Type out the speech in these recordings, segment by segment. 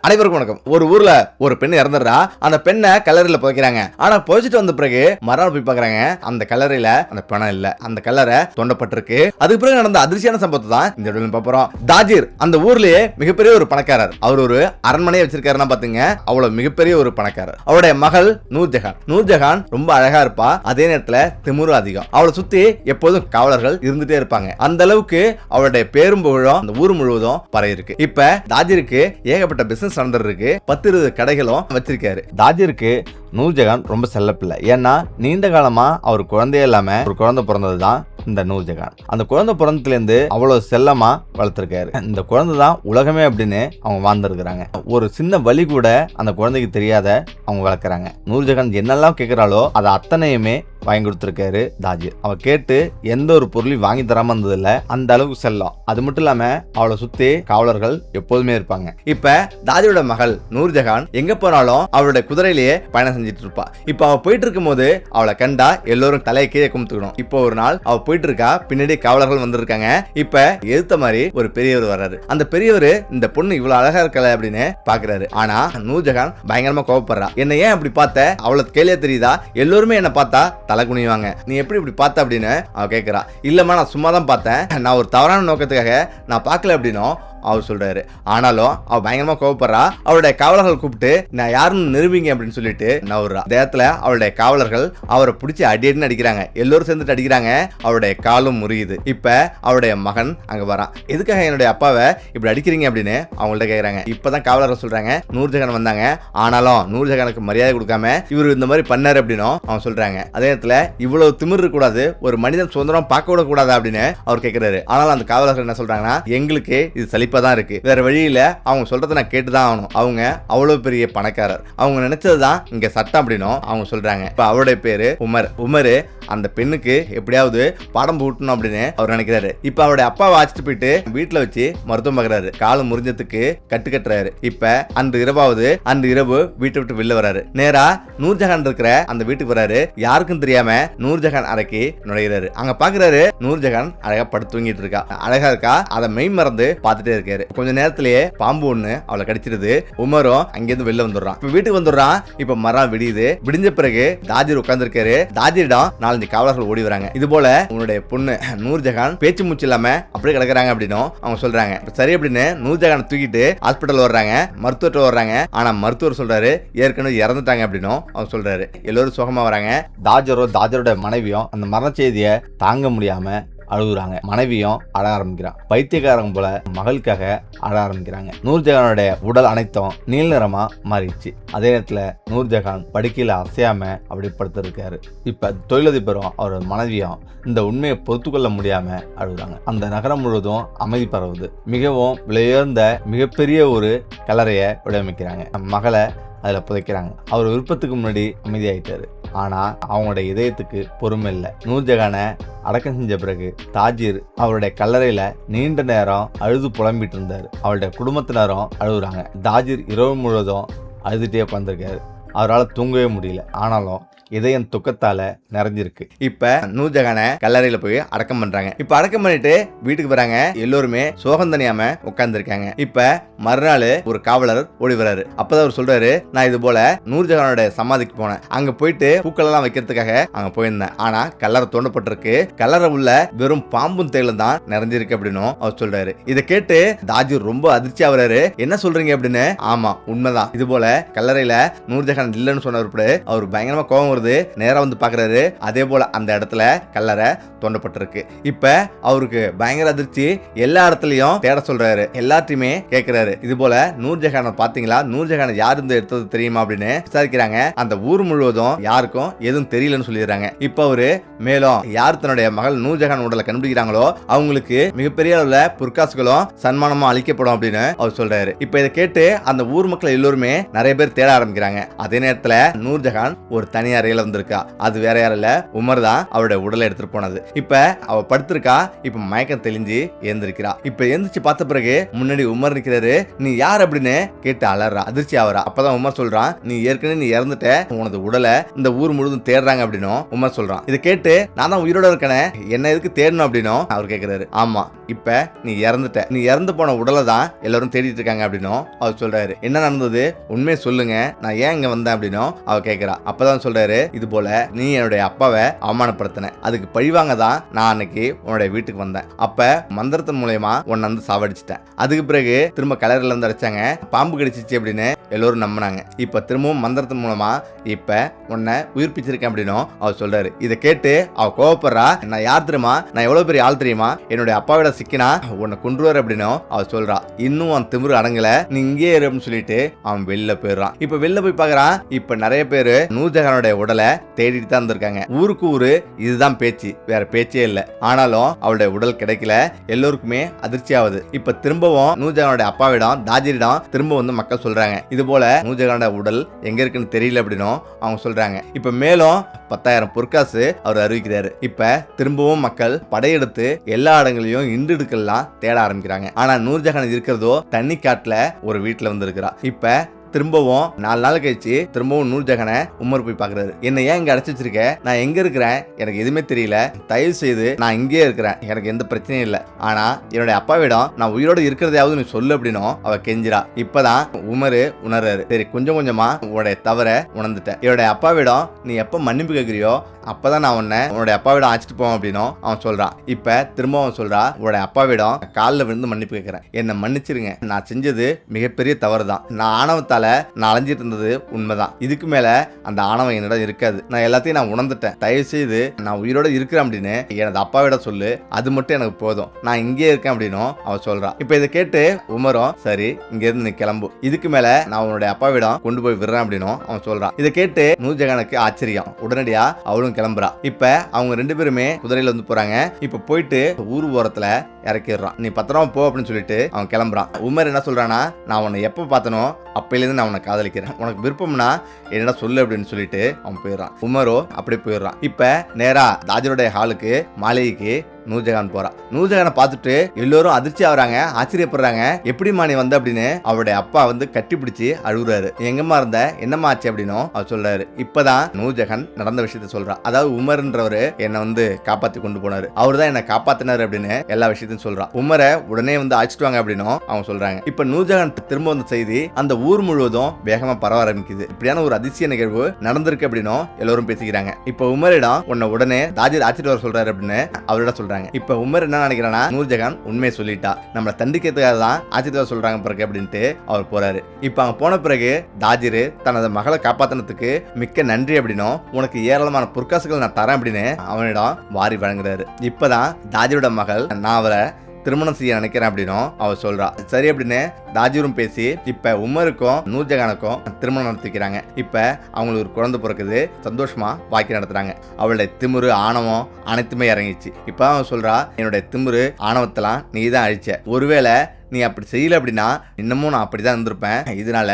அனைவருக்கும் வணக்கம். ஒரு ஊர்ல ஒரு பெண் இறந்துடுறா. அந்த பெண்ணை கல்லறையில புதைக்கிறாங்க. ஆனா புதைச்சிட்டு வந்த பிறகு மறுநாள் போய் பாக்குறாங்க அந்த கல்லறையில அந்த பணம் இல்ல. அந்த கல்லறை தோண்டப்பட்டிருக்கு. அதுக்கு பிறகு நடந்த அதிர்ச்சியான சம்பவத்தை தான் இந்த இடத்துல பாப்போம் தாஜிர் அந்த ஊர்லயே மிகப்பெரிய ஒரு பணக்காரர். அவர் ஒரு அரண்மனையை வச்சிருக்காருன்னா பாத்துங்க அவ்வளவு மிகப்பெரிய ஒரு பணக்காரர். அவருடைய மகள் நூர்ஜஹான். நூர்ஜஹான் ரொம்ப அழகா இருப்பா. அதே நேரத்துல திமுரு அதிகம். அவளை சுத்தி எப்போதும் காவலர்கள் இருந்துட்டே இருப்பாங்க. அந்த அளவுக்கு அவளுடைய பேரும் புகழும் அந்த ஊர் முழுவதும் பரவி இருக்கு இப்ப தாஜிருக்கு ஏகப்பட்ட பிசினஸ் பிசினஸ் இருக்கு பத்து இருபது கடைகளும் வச்சிருக்காரு. தாஜருக்கு நூர்ஜஹான் ரொம்ப செல்லப்பில்லை. ஏன்னா நீண்ட காலமா அவர் குழந்தையே இல்லாம ஒரு குழந்தை பிறந்தது தான் இந்த நூர்ஜஹான் அந்த குழந்தை பிறந்ததுல இருந்து அவ்வளவு செல்லமா வளர்த்துருக்காரு. இந்த குழந்தை தான் உலகமே அப்படின்னு அவங்க வாழ்ந்துருக்காங்க ஒரு சின்ன வழி கூட அந்த குழந்தைக்கு தெரியாத அவங்க வளர்க்குறாங்க. நூர்ஜஹான் என்னெல்லாம் கேட்குறாளோ அதை அத்தனையுமே வாங்கி கொடுத்துருக்காரு தாஜி அவ கேட்டு எந்த ஒரு பொருளையும் வாங்கி தராம இருந்ததில்ல. அந்த அளவுக்கு செல்லம். அது மட்டும் இல்லாம அவளை சுத்தி காவலர்கள் எப்போதுமே இருப்பாங்க. இப்ப தாஜியோட மகள் நூர்ஜஹான் எங்க போனாலும் அவளுடைய குதிரையிலேயே பயணம் செஞ்சுட்டு இருப்பா. இப்போ அவ போயிட்டு இருக்கும்போது அவளை கண்டா எல்லோரும் தலையை கீழே கும்பிட்டுக்கணும் இப்போ ஒரு நாள் அவ போயிட்டு இருக்கா பின்னாடி காவலர்கள் வந்திருக்காங்க. இப்ப எதிர்த்த மாதிரி ஒரு பெரியவர் வர்றாரு. அந்த பெரியவர் இந்த பொண்ணு இவ்வளவு அழகா இருக்கல அப்படின்னு பாக்குறாரு. ஆனா நூர்ஜஹான் பயங்கரமா கோவப்படுறா. என்ன ஏன் அப்படி பார்த்த? அவளுக்கு கேள்வியா தெரியுதா? எல்லோருமே என்ன பார்த்தா தலை குனிவாங்க நீ எப்படி இப்படி பார்த்த? அப்படின்னு அவ கேட்கறா இல்லம்மா நான் சும்மா தான் பார்த்தேன். நான் ஒரு தவறான நோக்கத்துக்காக நான் பார்க்கல அப்படின்னும் அவர் சொல்றாரு. ஆனாலும் அவ பயங்கரமா கோவப்படுறா. அவருடைய காவலர்கள் கூப்பிட்டு நான் யாருன்னு நிரூபிங்க அப்படின்னு சொல்லிட்டு நவுறா அந்த அவருடைய காவலர்கள் அவரை பிடிச்சி அடியடின்னு அடிக்கிறாங்க. எல்லோரும் சேர்ந்துட்டு அடிக்கிறாங்க. அவருடைய காலும் முறியுது. இப்ப அவருடைய மகன் அங்க வரான் எதுக்காக என்னுடைய அப்பாவை இப்படி அடிக்கிறீங்க அப்படின்னு அவங்கள்ட்ட கேக்குறாங்க. இப்பதான் காவலர்கள் சொல்றாங்க. நூர்ஜஹான் வந்தாங்க. ஆனாலும் நூர்ஜஹானுக்கு மரியாதை கொடுக்காம இவர் இந்த மாதிரி பண்ணாரு அப்படின்னும் அவன் சொல்றாங்க. அதே நேரத்துல இவ்வளவு திமிர் கூடாது ஒரு மனிதன் சுதந்திரம் பார்க்க விட கூடாது அப்படின்னு அவர் கேட்கிறாரு ஆனாலும் அந்த காவலர்கள் என்ன சொல்றாங்கன்னா எங்களுக்கு இது சலிப்பு தான் இருக்கு. வேற வழியில அவங்க சொல்கிறத நான் கேட்டுதான் ஆகணும். அவங்க அவ்வளவு பெரிய பணக்காரர். அவங்க நினைச்சதுதான் இங்க சட்டம் அப்படின்னும் அவங்க சொல்றாங்க. இப்ப அவருடைய பேரு உமர். உமர் அந்த பெண்ணுக்கு எப்படியாவது படம் பூட்டணும் அப்படின்னு அவர் நினைக்கிறாரு. இப்ப அவருடைய அப்பாவை அழைச்சிட்டு போயிட்டு வீட்டுல வச்சு மருத்துவம் பாக்குறாரு. காலம் முறிஞ்சதுக்கு கட்டு கட்டுறாரு. இப்ப அந்த இரவாவது அந்த இரவு வீட்டை விட்டு வெளில வராரு. நேரா நூர்ஜஹான் இருக்கிற அந்த வீட்டுக்கு வராரு. யாருக்கும் தெரியாம நூர்ஜஹான் அறைக்கு நுழைகிறாரு. அங்க பாக்குறாரு நூர்ஜஹான் அழகா படுத்து தூங்கிட்டு இருக்கா. அழகா இருக்கா? அதை மெய் மறந்து பார்த்துட்டே இருக்காரு. கொஞ்ச நேரத்திலேயே பாம்பு ஒண்ணு அவளை கடிச்சிருது உமரும் அங்கிருந்து வெளில வந்துடுறான். இப்ப வீட்டுக்கு வந்துடுறான். இப்ப மரம் விடியுது. விடிஞ்ச பிறகு தாஜிர் உட்கார்ந்திருக்காரு. தாஜிரிடம் நாலஞ்சு காவலர்கள் ஓடி வராங்க. இது போல உன்னுடைய பொண்ணு நூர்ஜஹான் பேச்சு மூச்சு இல்லாம அப்படியே கிடக்குறாங்க அப்படின்னும் அவங்க சொல்றாங்க. சரி அப்படின்னு நூர்ஜஹானை தூக்கிட்டு ஹாஸ்பிட்டல் வர்றாங்க மருத்துவர்கிட்ட வர்றாங்க ஆனா மருத்துவர் சொல்றாரு ஏற்கனவே இறந்துட்டாங்க அப்படின்னும் அவங்க சொல்றாரு. எல்லோரும் சுகமா வராங்க. தாஜரோ தாஜரோட மனைவியும் அந்த மரண செய்தியை தாங்க முடியாம அழுகுறாங்க. மனைவியும் அழ ஆரம்பிக்கிறான். பைத்தியக்காரங்க போல மகளுக்காக அழ ஆரம்பிக்கிறாங்க. நூர்ஜஹானுடைய உடல் அனைத்தும் நீல் நிறமா மாறிடுச்சு. அதே நேரத்துல நூர்ஜஹான் படுக்கையில அசையாம அப்படி படுத்திருக்காரு இப்ப தொழிலதிபரும் அவரோட மனைவியும் இந்த உண்மையை பொறுத்துக்கொள்ள முடியாம அழுகுறாங்க. அந்த நகரம் முழுவதும் அமைதி பரவுது. மிகவும் விலையுயர்ந்த மிகப்பெரிய ஒரு கல்லறையை விடமைக்கிறாங்க மகளை அதில் புதைக்கிறாங்க. அவர் விருப்பத்துக்கு முன்னாடி அமைதியாயிட்டாரு. ஆனால் அவங்களோட இதயத்துக்கு பொறுமை இல்லை. நூர்ஜஹானை அடக்கம் செஞ்ச பிறகு தாஜிர் அவருடைய கல்லறையில் நீண்ட நேரம் அழுது புலம்பிட்டு இருந்தார். அவருடைய குடும்பத்தினரும் அழுகுறாங்க. தாஜிர் இரவு முழுவதும் அழுதுகிட்டே உட்காந்துருக்காரு அவரால் தூங்கவே முடியல. ஆனாலும் இதயம் துக்கத்தால நிறைஞ்சிருக்கு. இப்ப நூர்ஜஹானை கல்லறையில போய் அடக்கம் பண்றாங்க. இப்ப அடக்கம் பண்ணிட்டு வீட்டுக்கு வராங்க. எல்லோருமே சோகம் தனியாம உட்கார்ந்துருக்காங்க. இப்ப மறுநாள் ஒரு காவலர் ஓடி வராரு. அப்பதான் அவர் சொல்றாரு நான் இது போல நூர்ஜஹானோட சமாதிக்கு போனேன். அங்க போயிட்டு பூக்கள் எல்லாம் வைக்கிறதுக்காக அங்க போயிருந்தேன். ஆனா கல்லறை தோண்டப்பட்டிருக்கு. கல்லறை உள்ள வெறும் பாம்பும் தேலும் தான் நிறைஞ்சிருக்கு அப்படின்னும் அவர் சொல்றாரு. இதை கேட்டு தாஜூர் ரொம்ப அதிர்ச்சி ஆகுறாரு. என்ன சொல்றீங்க? அப்படின்னு ஆமா உண்மைதான். இது போல கல்லறையில நூர்ஜஹான் இல்லைன்னு சொன்னவர் அவர் பயங்கரமா கோபம் வருது. நேராக வந்து பார்க்குறாரு. அதே போல் அந்த இடத்துல கல்லறை தோண்டப்பட்டிருக்கு. இப்போ அவருக்கு பயங்கர அதிர்ச்சி. எல்லா இடத்துலையும் தேட சொல்கிறாரு எல்லாத்தையுமே கேட்குறாரு இது போல் நூர்ஜஹானை பார்த்தீங்களா? நூர்ஜஹானை யார் இருந்து எடுத்தது தெரியுமா அப்படின்னு விசாரிக்கிறாங்க. அந்த ஊர் முழுவதும் யாருக்கும் எதுவும் தெரியலன்னு சொல்லிடுறாங்க. இப்போ அவரு மேலும் யார் தன்னுடைய மகள் நூர்ஜஹான் உடலை கண்டுபிடிக்கிறாங்களோ அவங்களுக்கு மிகப்பெரிய அளவில் பொற்காசுகளும் சன்மானமும் அளிக்கப்படும் அப்படின்னு அவர் சொல்றாரு. இப்போ இதை கேட்டு அந்த ஊர் மக்கள் எல்லோருமே நிறைய பேர் தேட ஆரம்பிக்கிறாங்க. அதே நேரத்தில் நூர்ஜஹான் ஒரு தனி அறையில வந்திருக்கா அது வேற யாரும் இல்ல. உமர் தான் அவருடைய உடலை எடுத்துட்டு போனது. இப்ப அவ படுத்திருக்கா. இப்ப மயக்கம் தெளிஞ்சு எழுந்திருக்கிறா. இப்ப எந்திரிச்சு பார்த்த பிறகு முன்னாடி உமர் நிக்கிறாரு. நீ யார் அப்படின்னு? கேட்டு அலறா. அதிர்ச்சி ஆவரா அப்பதான் உமர் சொல்றான் நீ ஏற்கனவே நீ இறந்துட்ட. உனது உடலை இந்த ஊர் முழுதும் தேடுறாங்க அப்படின்னும் உமர் சொல்றான். இதை கேட்டு நான் தான் உயிரோட இருக்கனே. என்ன எதுக்கு தேடணும்? அப்படின்னும் அவர் கேட்கிறாரு ஆமா இப்ப நீ இறந்துட்ட. நீ இறந்து போன உடலை தான் எல்லாரும் தேடிட்டு இருக்காங்க அப்படின்னும் அவர் சொல்றாரு. என்ன நடந்தது? உண்மையை சொல்லுங்க. நான் ஏன் இங்க வந்தேன்? அப்படின்னும் அவர் கேட்கிறா அப்பதான் சொல்றாரு இது போல நீ என்னுடைய அப்பாவை அவமானப்படுத்தின. அதுக்கு பழிவாங்க தான் நான் அன்னைக்கு உன்னுடைய வீட்டுக்கு வந்தேன். அப்ப மந்திரத்தின் மூலயமா உன்னை வந்து சாவடிச்சிட்டேன். அதுக்கு பிறகு திரும்ப கலரில் இருந்து அடிச்சாங்க பாம்பு கடிச்சிச்சு அப்படின்னு எல்லோரும் நம்பினாங்க. இப்போ திரும்பவும் மந்திரத்தின் மூலமா இப்ப உன்னை உயிர்ப்பிச்சிருக்கேன் அப்படின்னும் அவர் சொல்றாரு. இதை கேட்டு அவ கோவப்படுறா. நான் யார் தெரியுமா? நான் எவ்வளவு பெரிய ஆள் தெரியுமா? என்னுடைய அப்பாவிட சிக்கினா உன்னை கொன்றுவார் அப்படின்னும் அவ சொல்றா. இன்னும் அவன் திமிரு அடங்கல. நீ இங்கே இரு அப்படின்னு சொல்லிட்டு அவன் வெளில போயிடுறான். இப்ப வெளில போய் பாக்குறான். இப்ப நிறைய பேர் நூர்ஜஹானுடைய உடலை தேடிட்டு தான் இருந்திருக்காங்க. ஊருக்கு ஊரு இதுதான் பேச்சு. வேற பேச்சே இல்லை. ஆனாலும் அவளுடைய உடல் கிடைக்கல. எல்லோருக்குமே அதிர்ச்சி ஆகுது. இப்ப திரும்பவும் நூர்ஜஹானுடைய அப்பாவிடம் தாஜிரிடம் திரும்ப வந்து மக்கள் சொல்றாங்க. இது போல நூர்ஜஹானோட உடல் எங்க இருக்குன்னு தெரியல அப்படின்னும் அவங்க சொல்றாங்க. இப்ப மேலும் பத்தாயிரம் பொற்காசு அவர் அறிவிக்கிறாரு. இப்ப திரும்பவும் மக்கள் படையெடுத்து எல்லா இடங்களையும் இண்டுடுக்கெல்லாம் தேட ஆரம்பிக்கிறாங்க. ஆனா நூர்ஜஹான் இருக்கிறதோ தண்ணி காட்டுல ஒரு வீட்டுல வந்து இருக்கிறா இப்ப திரும்பவும் நாலு நாள் கழிச்சு திரும்பவும் நூர்ஜஹானை உமர் போய் பாக்குறாரு என்ன ஏன் இங்க அடைச்சி வச்சிருக்க? நான் எங்க இருக்கிறேன்? எனக்கு எதுவுமே தெரியல. தயவு செய்து நான் இங்கேயே இருக்கிறேன். எனக்கு எந்த பிரச்சனையும் இல்லை. ஆனா என்னுடைய அப்பாவிடம் நான் உயிரோட இருக்கிறதையாவது நீ சொல்லு அப்படின்னும் அவ கெஞ்சிரா இப்பதான் உமரு உணர்றாரு. சரி கொஞ்சம் கொஞ்சமா உன்னுடைய தவற உணர்ந்துட்டேன். என்னுடைய அப்பாவிடம் நீ எப்ப மன்னிப்பு கேட்குறியோ அப்பதான் நான் உன்னை உன்னோட அப்பாவிடம் அழைச்சிட்டு போவேன் அப்படின்னும். அவன் சொல்றான் இப்ப திரும்ப அவன் சொல்றா உன்னுடைய அப்பாவிடம் காலில் விழுந்து மன்னிப்பு கேட்கிறேன் என்னை மன்னிச்சிருங்க. நான் செஞ்சது மிகப்பெரிய தவறு தான் நான் ஆணவத்தால நான் அலைஞ்சிட்டு இருந்தது உண்மைதான். இதுக்கு மேல அந்த ஆணவம் என்னிடம் இருக்காது. நான் எல்லாத்தையும் நான் உணர்ந்துட்டேன். தயவு செய்து நான் உயிரோட இருக்கிறேன் அப்படின்னு எனது அப்பாவிடம் சொல்லு. அது மட்டும் எனக்கு போதும். நான் இங்கே இருக்கேன் அப்படின்னும் அவன் சொல்றான் இப்ப இதை கேட்டு உமரும் சரி இங்க இருந்து நீ கிளம்பு. இதுக்கு மேல நான் உன்னுடைய அப்பாவிடம் கொண்டு போய் விடுறேன் அப்படின்னும் அவன் சொல்றான் இதை கேட்டு நூஜகானுக்கு ஆச்சரியம். உடனடியா அவளும் கிளம்புறா. இப்ப அவங்க ரெண்டு பேருமே குதிரையில வந்து போறாங்க. இப்ப போயிட்டு ஊர் ஓரத்துல இறக்கிடுறான். நீ பத்திரமா போ அப்படின்னு சொல்லிட்டு அவன் கிளம்புறான். உமர் என்ன சொல்றானா நான் உன்னை எப்போ பார்த்தனோ அப்பையிலேருந்து நான் உன்னை காதலிக்கிறேன். உனக்கு விருப்பம்னா என்னடா சொல்லு அப்படின்னு சொல்லிட்டு அவன் போயிடுறான். உமரோ அப்படி போயிடுறான். இப்போ நேரா தாஜருடைய ஹாலுக்கு மாளிகைக்கு நூர்ஜஹான் போறா நூர்ஜஹானை பார்த்துட்டு எல்லோரும் அதிர்ச்சி ஆகுறாங்க ஆச்சரியப்படுறாங்க. எப்படிம்மா நீ வந்த? அப்படின்னு அவருடைய அப்பா வந்து கட்டி பிடிச்சி அழுகுறாரு. எங்கம்மா இருந்த? என்னம்மா ஆச்சு? அப்படின்னும் அவர் சொல்றாரு. இப்பதான் நூர்ஜஹான் நடந்த விஷயத்த சொல்றா அதாவது உமர்ன்றவர் என்னை வந்து காப்பாத்தி கொண்டு போனாரு. அவர் தான் என்னை காப்பாத்தினாரு அப்படின்னு எல்லா விஷயத்தையும் சொல்றான் உமரை உடனே வந்து அழைச்சிட்டு அப்படின்னு அவங்க சொல்றாங்க. இப்ப நூர்ஜஹான் திரும்ப வந்த செய்தி அந்த ஊர் முழுவதும் வேகமா பரவ ஆரம்பிக்குது. இப்படியான ஒரு அதிசய நிகழ்வு நடந்திருக்கு அப்படின்னும் எல்லோரும் பேசிக்கிறாங்க. இப்ப உமரிடம் உன்னை உடனே தாஜிர் அழைச்சிட்டு வர சொல்றாரு அப்படின்னு அவரிடம் சொல்றாங்க. இப்ப உமர் என்ன நினைக்கிறானா நூர்ஜஹான் உண்மையை சொல்லிட்டா. நம்மளை தண்டிக்கிறதுக்காக தான் ஆச்சிட்டு வர சொல்றாங்க பிறகு அப்படின்ட்டு அவர் போறாரு. இப்ப அங்க போன பிறகு தாஜிரு தனது மகளை காப்பாத்தினதுக்கு மிக்க நன்றி அப்படின்னும் உனக்கு ஏராளமான பொற்காசுகள் நான் தரேன் அப்படின்னு அவனிடம் வாரி வழங்குறாரு. இப்பதான் தாஜிரோட மகள் நான் அவரை திருமணம் செய்ய நினைக்கிறேன் அப்படின்னும் அவ சொல்றா. சரி அப்படின்னு தாஜூரும் பேசி இப்ப உமருக்கும் நூர்ஜஹானுக்கும் திருமணம் நடத்திக்கிறாங்க. இப்ப அவங்களுக்கு ஒரு குழந்தை பிறக்குது. சந்தோஷமா வாக்கி நடத்துறாங்க. அவளுடைய திமிரு ஆணவம் அனைத்துமே இறங்கிச்சு இப்ப அவன் சொல்றா என்னுடைய திமிரு ஆணவத்தெல்லாம் நீ தான் அழிச்ச. ஒருவேளை நீ அப்படி செய்யல அப்படின்னா இன்னமும் நான் அப்படி தான் இருந்திருப்பேன். இதனால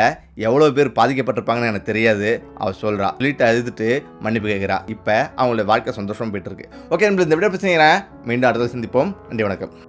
எவ்வளோ பேர் பாதிக்கப்பட்டிருப்பாங்கன்னு எனக்கு தெரியாது. அவள் சொல்கிறா சொல்லிட்டு அழுதுட்டு மன்னிப்பு கேட்குறா இப்போ அவங்களோட வாழ்க்கை சந்தோஷமாக போயிட்டு இருக்கு. ஓகே நம்மளுக்கு இந்த விட பிரச்சனை மீண்டும் அடுத்த சந்திப்போம். நன்றி வணக்கம்.